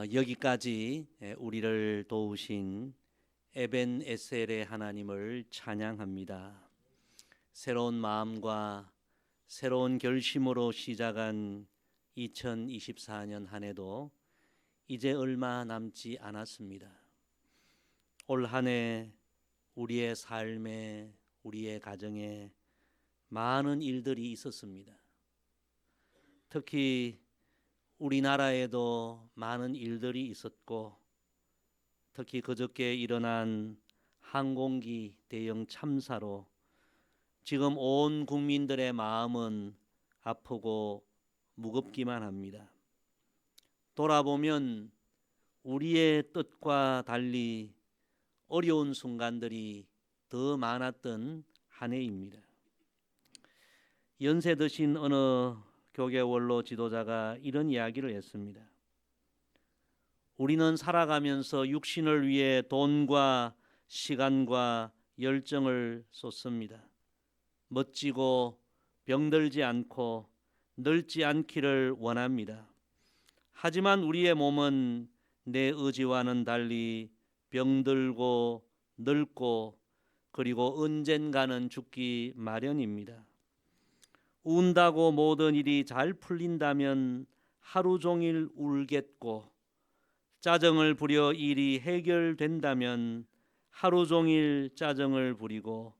어, 여기까지 에, 우리를 도우신 에벤 에셀의 하나님을 찬양합니다. 새로운 마음과 새로운 결심으로 시작한 2024년 한 해도 이제 얼마 남지 않았습니다. 올 한 해 우리의 삶에 우리의 가정에 많은 일들이 있었습니다. 특히 우리나라에도 많은 일들이 있었고 특히 그저께 일어난 항공기 대형 참사로 지금 온 국민들의 마음은 아프고 무겁기만 합니다. 돌아보면 우리의 뜻과 달리 어려운 순간들이 더 많았던 한 해입니다. 연세 드신 어느 교계 원로 지도자가 이런 이야기를 했습니다. 우리는 살아가면서 육신을 위해 돈과 시간과 열정을 쏟습니다. 멋지고 병들지 않고 늙지 않기를 원합니다. 하지만 우리의 몸은 내 의지와는 달리 병들고 늙고 그리고 언젠가는 죽기 마련입니다. 운다고 모든 일이 잘 풀린다면 하루 종일 울겠고 짜증을 부려 일이 해결된다면 하루 종일 짜증을 부리고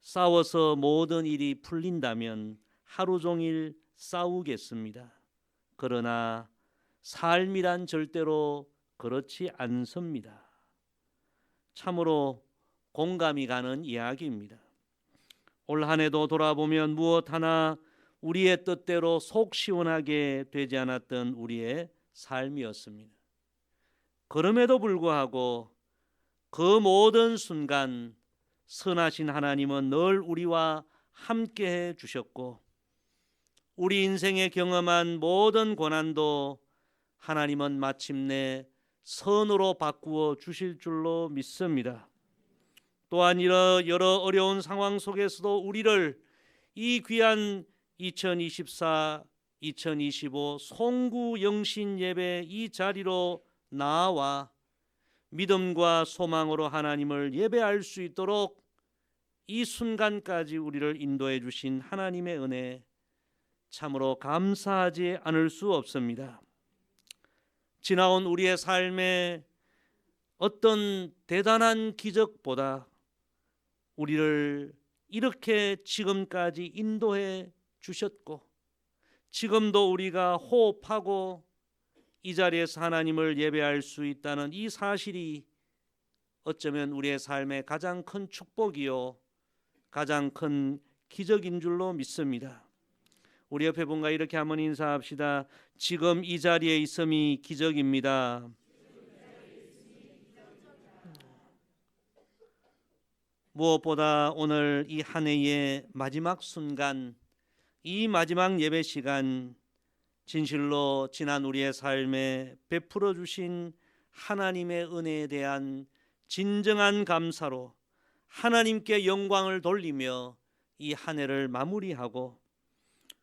싸워서 모든 일이 풀린다면 하루 종일 싸우겠습니다. 그러나 삶이란 절대로 그렇지 않습니다. 참으로 공감이 가는 이야기입니다. 올 한해도 돌아보면 무엇 하나 우리의 뜻대로 속 시원하게 되지 않았던 우리의 삶이었습니다. 그럼에도 불구하고 그 모든 순간 선하신 하나님은 늘 우리와 함께 해 주셨고 우리 인생에 경험한 모든 고난도 하나님은 마침내 선으로 바꾸어 주실 줄로 믿습니다. 또한 여러, 여러 어려운 상황 속에서도 우리를 이 귀한 2024, 2025 송구 영신 예배 이 자리로 나와 믿음과 소망으로 하나님을 예배할 수 있도록 이 순간까지 우리를 인도해 주신 하나님의 은혜 참으로 감사하지 않을 수 없습니다. 지나온 우리의 삶에 어떤 대단한 기적보다 우리를 이렇게 지금까지 인도해 주셨고 지금도 우리가 호흡하고 이 자리에서 하나님을 예배할 수 있다는 이 사실이 어쩌면 우리의 삶의 가장 큰 축복이요 가장 큰 기적인 줄로 믿습니다. 우리 옆에 분과 이렇게 한번 인사합시다. 지금 이 자리에 있음이 기적입니다. 무엇보다 오늘 이 한 해의 마지막 순간, 이 마지막 예배 시간, 진실로 지난 우리의 삶에 베풀어 주신 하나님의 은혜에 대한 진정한 감사로 하나님께 영광을 돌리며 이 한 해를 마무리하고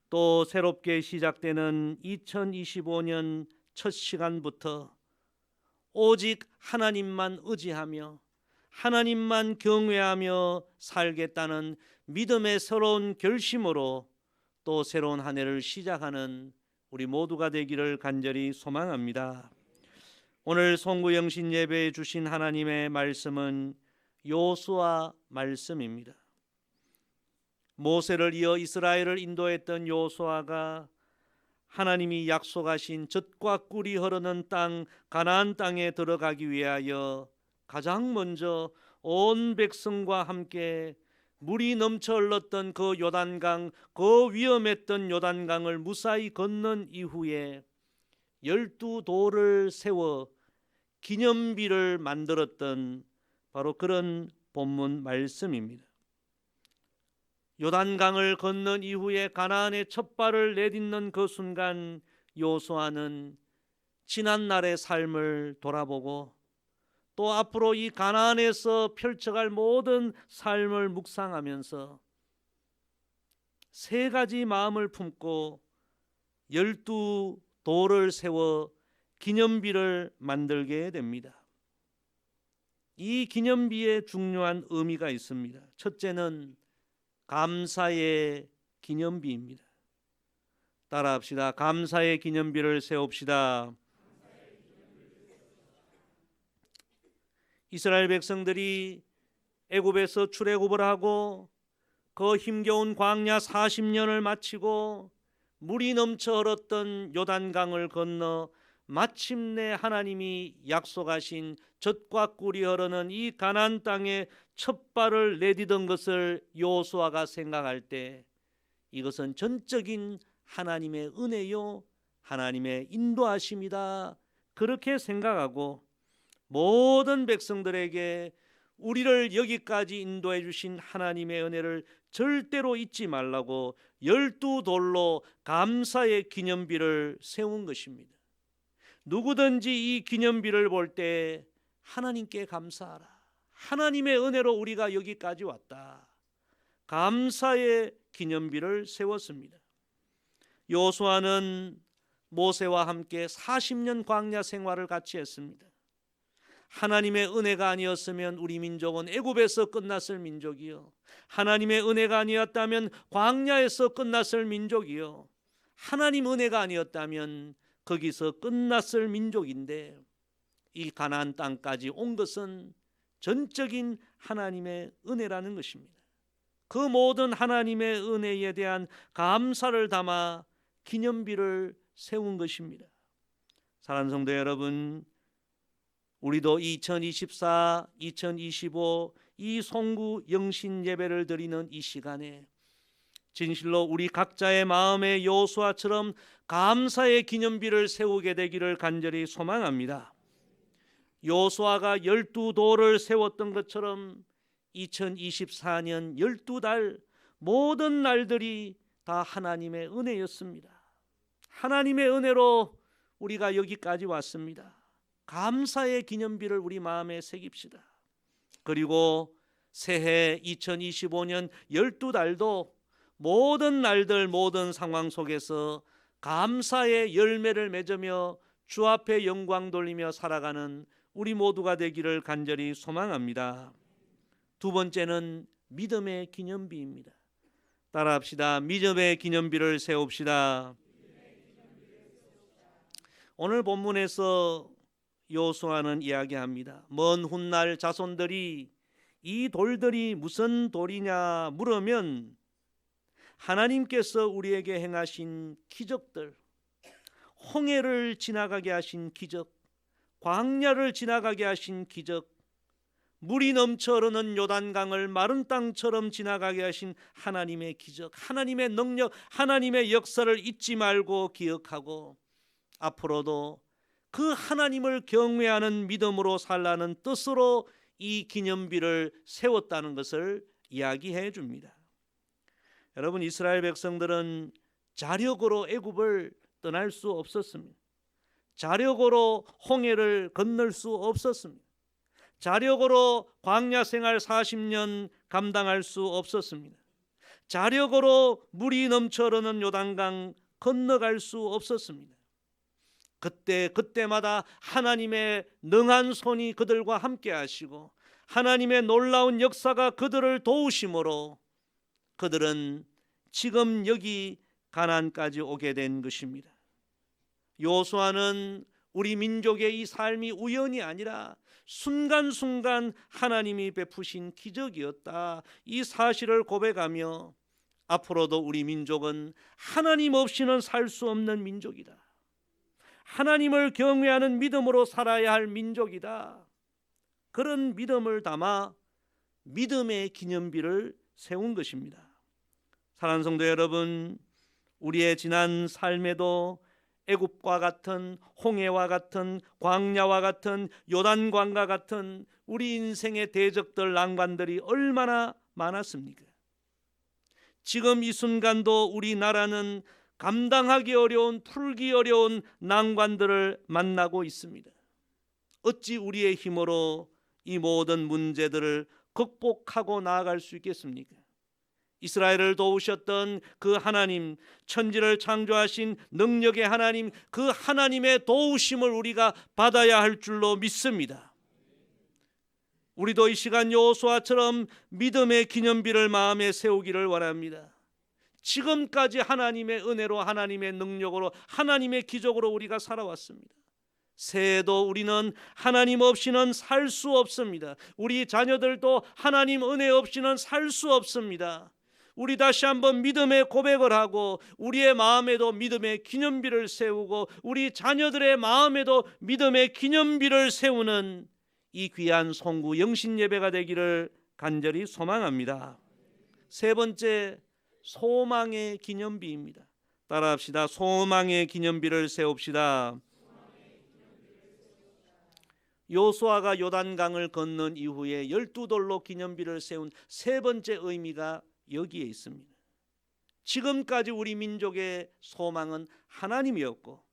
또 새롭게 시작되는 2025년 첫 시간부터 오직 하나님만 의지하며 하나님만 경외하며 살겠다는 믿음의 새로운 결심으로 또 새로운 한 해를 시작하는 우리 모두가 되기를 간절히 소망합니다. 오늘 송구영신 예배에 주신 하나님의 말씀은 요수아 말씀입니다. 모세를 이어 이스라엘을 인도했던 요수아가 하나님이 약속하신 젖과 꿀이 흐르는 땅 가나안 땅에 들어가기 위하여 가장 먼저 온 백성과 함께 물이 넘쳐 흘렀던 그 요단강, 그 위험했던 요단강을 무사히 건넌 이후에 열두 돌을 세워 기념비를 만들었던 바로 그런 본문 말씀입니다. 요단강을 건넌 이후에 가나안의 첫 발을 내딛는 그 순간 요수아는 지난 날의 삶을 돌아보고 또 앞으로 이 가나안에서 펼쳐갈 모든 삶을 묵상하면서 세 가지 마음을 품고 열두 돌을 세워 기념비를 만들게 됩니다. 이 기념비에 중요한 의미가 있습니다. 첫째는 감사의 기념비입니다. 따라합시다. 감사의 기념비를 세웁시다. 이스라엘 백성들이 애굽에서 출애굽을 하고 그 힘겨운 광야 40년을 마치고 물이 넘쳐 흘렀던 요단강을 건너 마침내 하나님이 약속하신 젖과 꿀이 흐르는 이 가나안 땅에 첫 발을 내디던 것을 요수아가 생각할 때 이것은 전적인 하나님의 은혜요 하나님의 인도하심이다. 그렇게 생각하고 모든 백성들에게 우리를 여기까지 인도해 주신 하나님의 은혜를 절대로 잊지 말라고 열두 돌로 감사의 기념비를 세운 것입니다. 누구든지 이 기념비를 볼 때 하나님께 감사하라. 하나님의 은혜로 우리가 여기까지 왔다. 감사의 기념비를 세웠습니다. 요수아는 모세와 함께 40년 광야 생활을 같이 했습니다. 하나님의 은혜가 아니었으면 우리 민족은 애굽에서 끝났을 민족이요. 하나님의 은혜가 아니었다면 광야에서 끝났을 민족이요. 하나님 은혜가 아니었다면 거기서 끝났을 민족인데 이 가나안 땅까지 온 것은 전적인 하나님의 은혜라는 것입니다. 그 모든 하나님의 은혜에 대한 감사를 담아 기념비를 세운 것입니다. 사랑하는 성도 여러분, 우리도 2024, 2025 이 송구 영신 예배를 드리는 이 시간에 진실로 우리 각자의 마음의 요수아처럼 감사의 기념비를 세우게 되기를 간절히 소망합니다. 요수아가 열두 돌을 세웠던 것처럼 2024년 열두 달 모든 날들이 다 하나님의 은혜였습니다. 하나님의 은혜로 우리가 여기까지 왔습니다. 감사의 기념비를 우리 마음에 새깁시다. 그리고 새해 2025년 12달도 모든 날들 모든 상황 속에서 감사의 열매를 맺으며 주 앞에 영광 돌리며 살아가는 우리 모두가 되기를 간절히 소망합니다. 두 번째는 믿음의 기념비입니다. 따라합시다. 믿음의 기념비를 세웁시다. 오늘 본문에서 요수아는 이야기합니다. 먼 훗날 자손들이 이 돌들이 무슨 돌이냐 물으면 하나님께서 우리에게 행하신 기적들, 홍해를 지나가게 하신 기적, 광야를 지나가게 하신 기적, 물이 넘쳐 흐르는 요단강을 마른 땅처럼 지나가게 하신 하나님의 기적, 하나님의 능력, 하나님의 역사를 잊지 말고 기억하고 앞으로도 그 하나님을 경외하는 믿음으로 살라는 뜻으로 이 기념비를 세웠다는 것을 이야기해 줍니다. 여러분 이스라엘 백성들은 자력으로 애굽을 떠날 수 없었습니다. 자력으로 홍해를 건널 수 없었습니다. 자력으로 광야 생활 40년 감당할 수 없었습니다. 자력으로 물이 넘쳐 흐르는 요단강 건너갈 수 없었습니다. 그때 그때마다 하나님의 능한 손이 그들과 함께 하시고 하나님의 놀라운 역사가 그들을 도우심으로 그들은 지금 여기 가나안까지 오게 된 것입니다. 요수아는 우리 민족의 이 삶이 우연이 아니라 순간순간 하나님이 베푸신 기적이었다. 이 사실을 고백하며 앞으로도 우리 민족은 하나님 없이는 살 수 없는 민족이다. 하나님을 경외하는 믿음으로 살아야 할 민족이다. 그런 믿음을 담아 믿음의 기념비를 세운 것입니다. 사랑하는 성도 여러분, 우리의 지난 삶에도 애굽과 같은 홍해와 같은 광야와 같은 요단강과 같은 우리 인생의 대적들 난관들이 얼마나 많았습니까? 지금 이 순간도 우리나라는 감당하기 어려운 풀기 어려운 난관들을 만나고 있습니다. 어찌 우리의 힘으로 이 모든 문제들을 극복하고 나아갈 수 있겠습니까? 이스라엘을 도우셨던 그 하나님, 천지를 창조하신 능력의 하나님, 그 하나님의 도우심을 우리가 받아야 할 줄로 믿습니다. 우리도 이 시간 여호수아처럼 믿음의 기념비를 마음에 세우기를 원합니다. 지금까지 하나님의 은혜로 하나님의 능력으로 하나님의 기적으로 우리가 살아왔습니다. 새해도 우리는 하나님 없이는 살 수 없습니다. 우리 자녀들도 하나님 은혜 없이는 살 수 없습니다. 우리 다시 한번 믿음의 고백을 하고 우리의 마음에도 믿음의 기념비를 세우고 우리 자녀들의 마음에도 믿음의 기념비를 세우는 이 귀한 송구 영신 예배가 되기를 간절히 소망합니다. 세 번째 소망의 기념비입니다. 따라합시다. 소망의 기념비를 세웁시다. 요수아가 요단강을 건넌 이후에 열두 돌로 기념비를 세운 세 번째 의미가 여기에 있습니다. 지금까지 우리 민족의 소망은 하나님이었고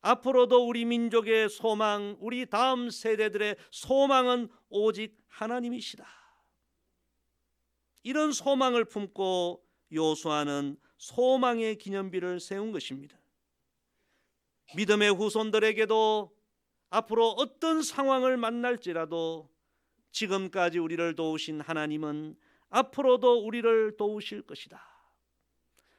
앞으로도 우리 민족의 소망, 우리 다음 세대들의 소망은 오직 하나님이시다. 이런 소망을 품고 요수아는 소망의 기념비를 세운 것입니다. 믿음의 후손들에게도 앞으로 어떤 상황을 만날지라도 지금까지 우리를 도우신 하나님은 앞으로도 우리를 도우실 것이다.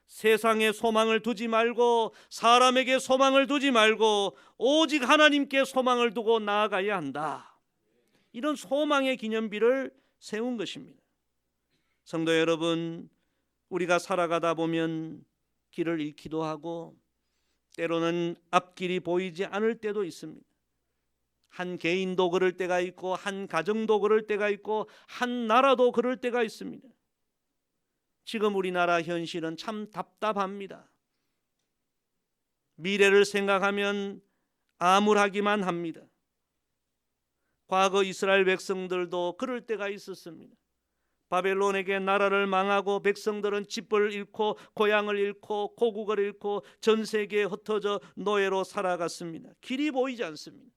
세상에 소망을 두지 말고 사람에게 소망을 두지 말고 오직 하나님께 소망을 두고 나아가야 한다. 이런 소망의 기념비를 세운 것입니다. 성도 여러분, 우리가 살아가다 보면 길을 잃기도 하고 때로는 앞길이 보이지 않을 때도 있습니다. 한 개인도 그럴 때가 있고 한 가정도 그럴 때가 있고 한 나라도 그럴 때가 있습니다. 지금 우리나라 현실은 참 답답합니다. 미래를 생각하면 암울하기만 합니다. 과거 이스라엘 백성들도 그럴 때가 있었습니다. 바벨론에게 나라를 망하고 백성들은 집을 잃고 고향을 잃고 고국을 잃고 전 세계에 흩어져 노예로 살아갔습니다. 길이 보이지 않습니다.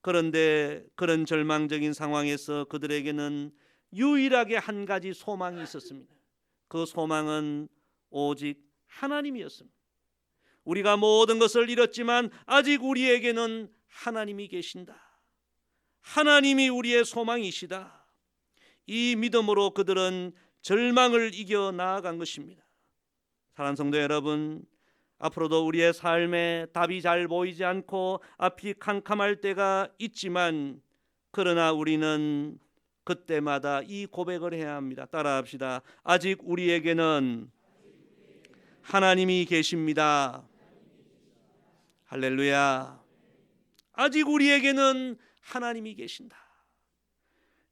그런데 그런 절망적인 상황에서 그들에게는 유일하게 한 가지 소망이 있었습니다. 그 소망은 오직 하나님이었습니다. 우리가 모든 것을 잃었지만 아직 우리에게는 하나님이 계신다. 하나님이 우리의 소망이시다. 이 믿음으로 그들은 절망을 이겨 나아간 것입니다. 사랑하는 성도 여러분, 앞으로도 우리의 삶에 답이 잘 보이지 않고 앞이 캄캄할 때가 있지만 그러나 우리는 그때마다 이 고백을 해야 합니다. 따라합시다. 아직 우리에게는 하나님이 계십니다. 할렐루야. 아직 우리에게는 하나님이 계신다.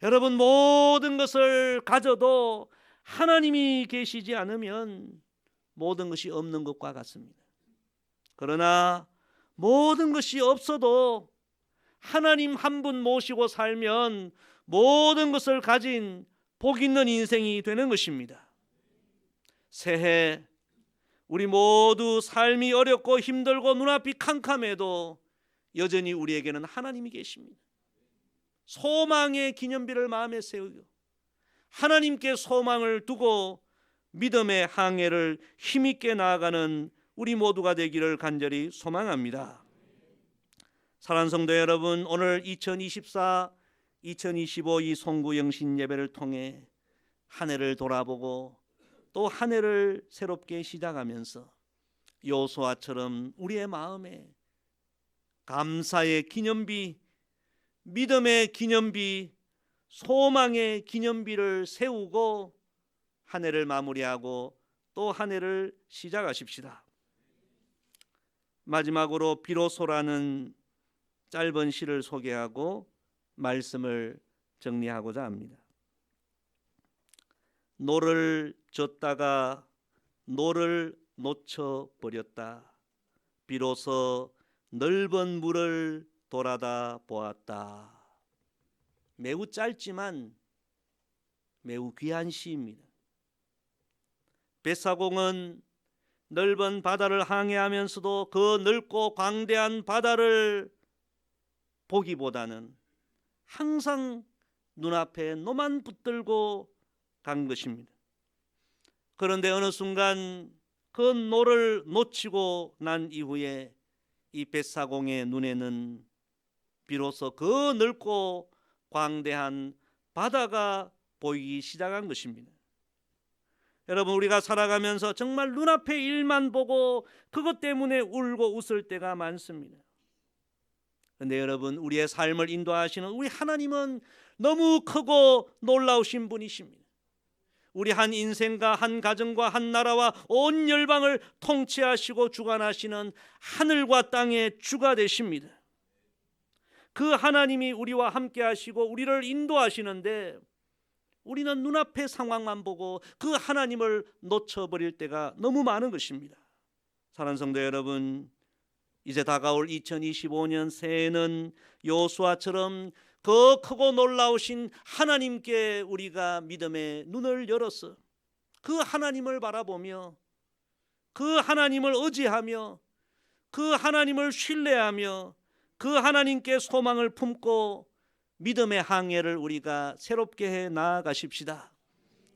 여러분 모든 것을 가져도 하나님이 계시지 않으면 모든 것이 없는 것과 같습니다. 그러나 모든 것이 없어도 하나님 한 분 모시고 살면 모든 것을 가진 복 있는 인생이 되는 것입니다. 새해 우리 모두 삶이 어렵고 힘들고 눈앞이 캄캄해도 여전히 우리에게는 하나님이 계십니다. 소망의 기념비를 마음에 세우고 하나님께 소망을 두고 믿음의 항해를 힘있게 나아가는 우리 모두가 되기를 간절히 소망합니다. 사랑하는 성도 여러분, 오늘 2024, 2025 이 송구 영신 예배를 통해 한 해를 돌아보고 또 한 해를 새롭게 시작하면서 요소아처럼 우리의 마음에 감사의 기념비, 믿음의 기념비, 소망의 기념비를 세우고 한 해를 마무리하고 또 한 해를 시작하십시다. 마지막으로 비로소라는 짧은 시를 소개하고 말씀을 정리하고자 합니다. 노를 줬다가 노를 놓쳐 버렸다. 비로소 넓은 물을 돌아다 보았다. 매우 짧지만 매우 귀한 시입니다. 뱃사공은 넓은 바다를 항해하면서도 그 넓고 광대한 바다를 보기보다는 항상 눈앞에 노만 붙들고 간 것입니다. 그런데 어느 순간 그 노를 놓치고 난 이후에 이 뱃사공의 눈에는 비로소 그 넓고 광대한 바다가 보이기 시작한 것입니다. 여러분 우리가 살아가면서 정말 눈앞의 일만 보고 그것 때문에 울고 웃을 때가 많습니다. 그런데 여러분 우리의 삶을 인도하시는 우리 하나님은 너무 크고 놀라우신 분이십니다. 우리 한 인생과 한 가정과 한 나라와 온 열방을 통치하시고 주관하시는 하늘과 땅의 주가 되십니다. 그 하나님이 우리와 함께 하시고 우리를 인도하시는데 우리는 눈앞의 상황만 보고 그 하나님을 놓쳐버릴 때가 너무 많은 것입니다. 사랑하는 성도 여러분, 이제 다가올 2025년 새해는 요수아처럼 그 크고 놀라우신 하나님께 우리가 믿음의 눈을 열어서 그 하나님을 바라보며 그 하나님을 의지하며 그 하나님을 신뢰하며 그 하나님께 소망을 품고 믿음의 항해를 우리가 새롭게 해 나아가십시다.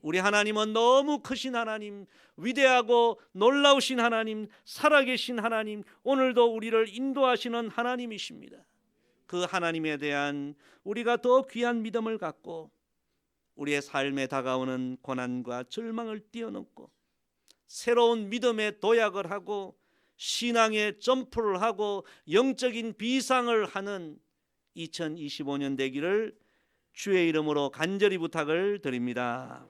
우리 하나님은 너무 크신 하나님, 위대하고 놀라우신 하나님, 살아계신 하나님, 오늘도 우리를 인도하시는 하나님이십니다. 그 하나님에 대한 우리가 더 귀한 믿음을 갖고 우리의 삶에 다가오는 고난과 절망을 뛰어넘고 새로운 믿음의 도약을 하고 신앙의 점프를 하고 영적인 비상을 하는 2025년 되기를 주의 이름으로 간절히 부탁을 드립니다.